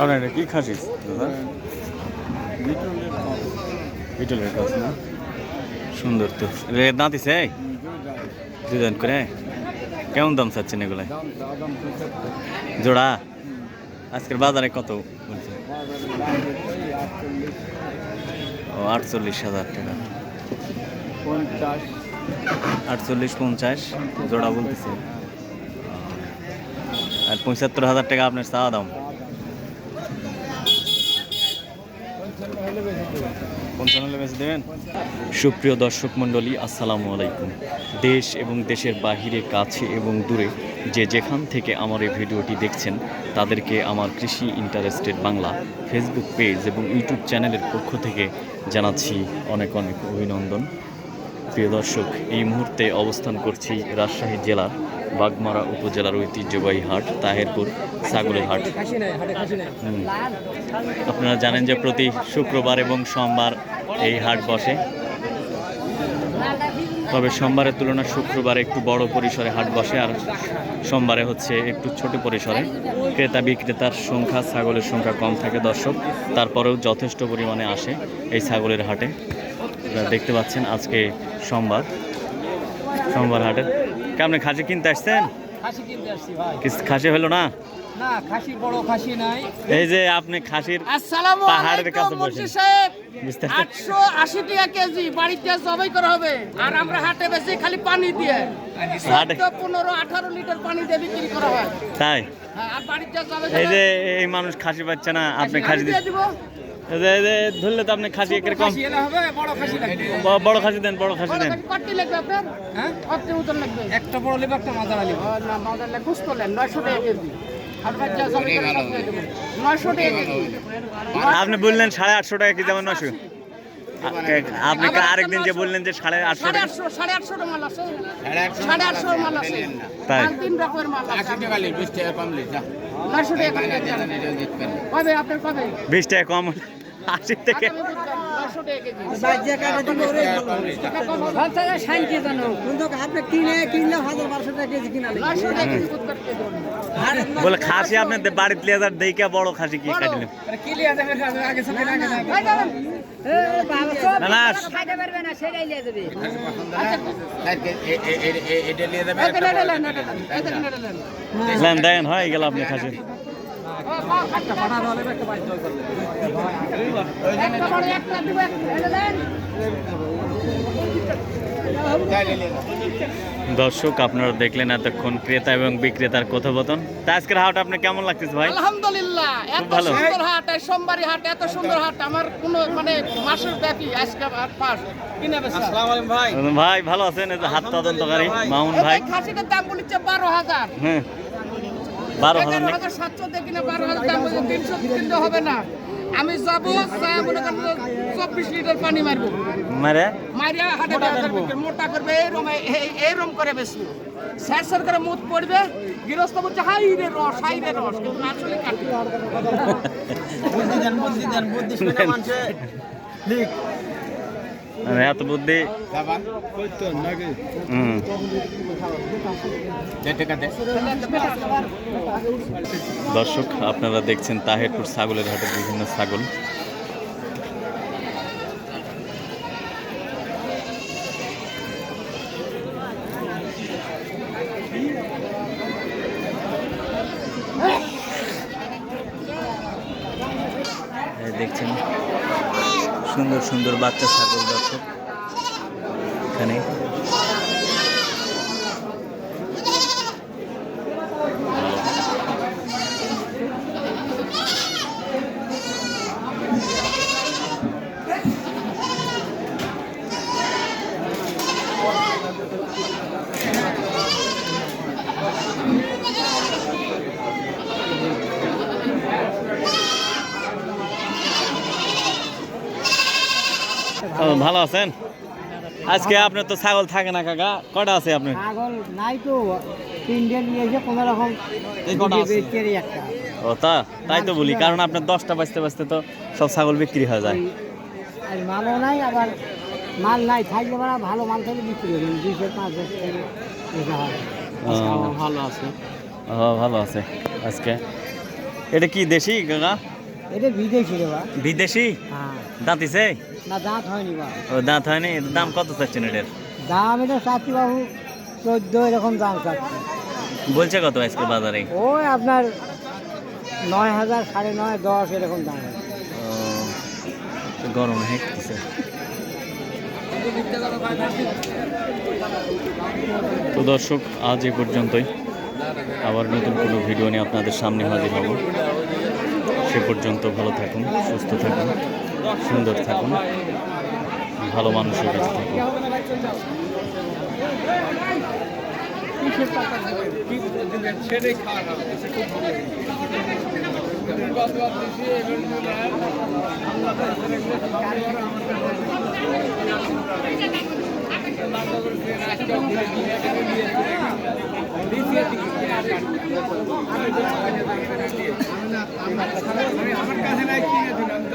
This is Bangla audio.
আপনার এটা কি খাসি? দাদা? বিটলের কাছে না? সুন্দর তো। রে দাঁতিছে দুজন করে। কেমন দাম চাচ্ছেন এগুলো জোড়া? আজকের বাজারে কত বলছে? ও আটচল্লিশ হাজার টাকা। আটচল্লিশ পঞ্চাশ জোড়া বলতেছে। আর পঁচাত্তর হাজার টাকা আপনার চাওয়া দাম। সুপ্রিয় দর্শক মণ্ডলী, আসসালামু আলাইকুম। দেশ এবং দেশের বাহিরে, কাছে এবং দূরে যে যেখান থেকে আমার এই ভিডিওটি দেখছেন, তাদেরকে আমার কৃষি ইন্টারেস্টেড বাংলা ফেসবুক পেজ এবং ইউটিউব চ্যানেলের পক্ষ থেকে জানাচ্ছি অনেক অনেক অভিনন্দন। প্রিয় দর্শক, এই মুহূর্তে অবস্থান করছি রাজশাহী জেলার বাগমারা উপজেলার ঐতিহ্যবাহী হাট, তাহেরপুর ছাগলের হাট। আপনারা জানেন যে প্রতি শুক্রবার এবং সোমবার এই হাট বসে। তবে সোমবারের তুলনায় শুক্রবার একটু বড় পরিসরে হাট বসে, আর সোমবারে হচ্ছে একটু ছোট পরিসরে। ক্রেতা বিক্রেতার সংখ্যা, ছাগলের সংখ্যা কম থাকে দর্শক, তারপরেও যথেষ্ট পরিমাণে আসে এই ছাগলের হাটে। দেখতে পাচ্ছেন আজকে সোমবার সোমবার হাটে কেমন খাসি কিনতে আসছেন? খাসি কিনতে আসছি ভাই। খাসি হলো না? না খাসি বড় খাসি নাই। এই যে আপনি খাসির আসসালামু পাহাড়ের কাছে আলাইকুম বসে। সাহেব। বুঝতে পারছেন? আটশো আশি টাকা কেজি বাড়িতে জবাই করা হবে। আর আমরা হাটে বেশি খালি পানি দিয়ে। হাটে- চোদ্দ পনেরো আঠারো লিটার পানি দিয়ে বিক্রি করা হয়। তাই? হ্যাঁ, আর বাড়িতে জবাই এই যে এই মানুষ খাসি পাচ্ছে না আপনি খাসি দিয়ে দিব। ধরলে তো আপনি খাসি এরকম খাসি বড় খাসি দেন বড় খাসি দেন। হ্যাঁ? একটা বড় লিবে একটা মাদার আলি। মাদার লাগবে নয়শো টাকা কেজি। আপনি বললেন সাড়ে আটশো টাকা কি যেমন নশো আপনি আরেকদিন যে বললেন যে সাড়ে আটশো সাড়ে আটশো মাল আছে। সাড়ে আটশো মাল আছে। তাই? তিন রকমের মাল আছে। নয়শো টাকা বিশ টাকা কম। আশি থেকে। বলে খাসি আপনি দে- বাড়িতে লিয়ে যার দেখে বড় খাসি কি কাটিলেন ভাই যাবেন? না না খাইতে পারবে না সেটাই নিয়ে যাবে এটা নিয়ে নেন, এটা নেন, এটা নিয়ে নেন। লেন দেন হয়ে গেল আপনি খাসি দর্শক আপনারা দেখলেন এতক্ষণ ক্রেতা এবং বিক্রেতার কথোপকথন। তা আজকের হাট আপনার কেমন লাগতেছে ভাই? আলহামদুলিল্লাহ এত ভালো। সুন্দর হাট এই সোমবারই হাট এত সুন্দর হাট। আমার কোনো মানে মাসের ব্যাপী আজকে হাট পাস। কিনে বেচা। ভাই। ভালো আছেন? এই যে হাত তদন্তকারী মামুন ভাই। খাসিটার দাম বলেছে বারো হাজার। হ্যাঁ। বারো হাজার এগারো নাকি? হাজার সাতশো দেখি বারো হাজার দাম তিনশো কিনতে হবে না। আমি যাব মনে চব্বিশ লিটার পানি মারবো। মারে? মারিয়া হাটে মোটা করবে এইরকম এইরকম করে বেশি। স্যার স্যার করে মুখ পড়বে গৃহস্থ বলছে হাই রে রস হাই রে রস কিন্তু আসলে কাটবে মানে এত বুদ্ধি। হুম। দর্শক আপনারা দেখছেন তাহেরপুর ছাগলের হাটের বিভিন্ন ছাগল। দেখছেন সুন্দর সুন্দর বাচ্চা ছাগল দর্শক এখানে। ও, ভালো আছেন? আজকে আপনার তো ছাগল থাকে না কাকা। কটা আছে আপনার? ছাগল নাই তো। তিনটে নিয়ে এসে কোনো রকম ও তা তাই তো বলি কারণ আপনার দশটা বাজতে বাজতে তো সব ছাগল বিক্রি হয়ে যায়। আর মালও নাই আবার মাল নাই থাকলে মানে ভালো মাল থাকলে বিক্রি করবেন দুইশো পাঁচ ভালো আছে। ও, ভালো আছে আজকে। এটা কি দেশি কাকা? এটা বিদেশি রে বা বিদেশি? হ্যাঁ। দাঁতিছে না দাঁত হয়নি বা ও দাঁত হয়নি? দাম কত চাচ্ছেন এটার? দাম এটা চাচ্ছি বাবু চোদ্দ এরকম দাম চাচ্ছি। বলছে কত আজকে বাজারে? ওই আপনার নয় হাজার সাড়ে নয় দশ এরকম দাম। ও, গরম হেঁটতেছে তো দর্শক আজ এ পর্যন্তই। আবার নতুন কোনো ভিডিও নিয়ে আপনাদের সামনে হাজির হব। সে পর্যন্ত ভালো থাকুন সুস্থ থাকুন সুন্দর থাকুন ভালো মানুষের কাছে থাকুন। আমার কাছে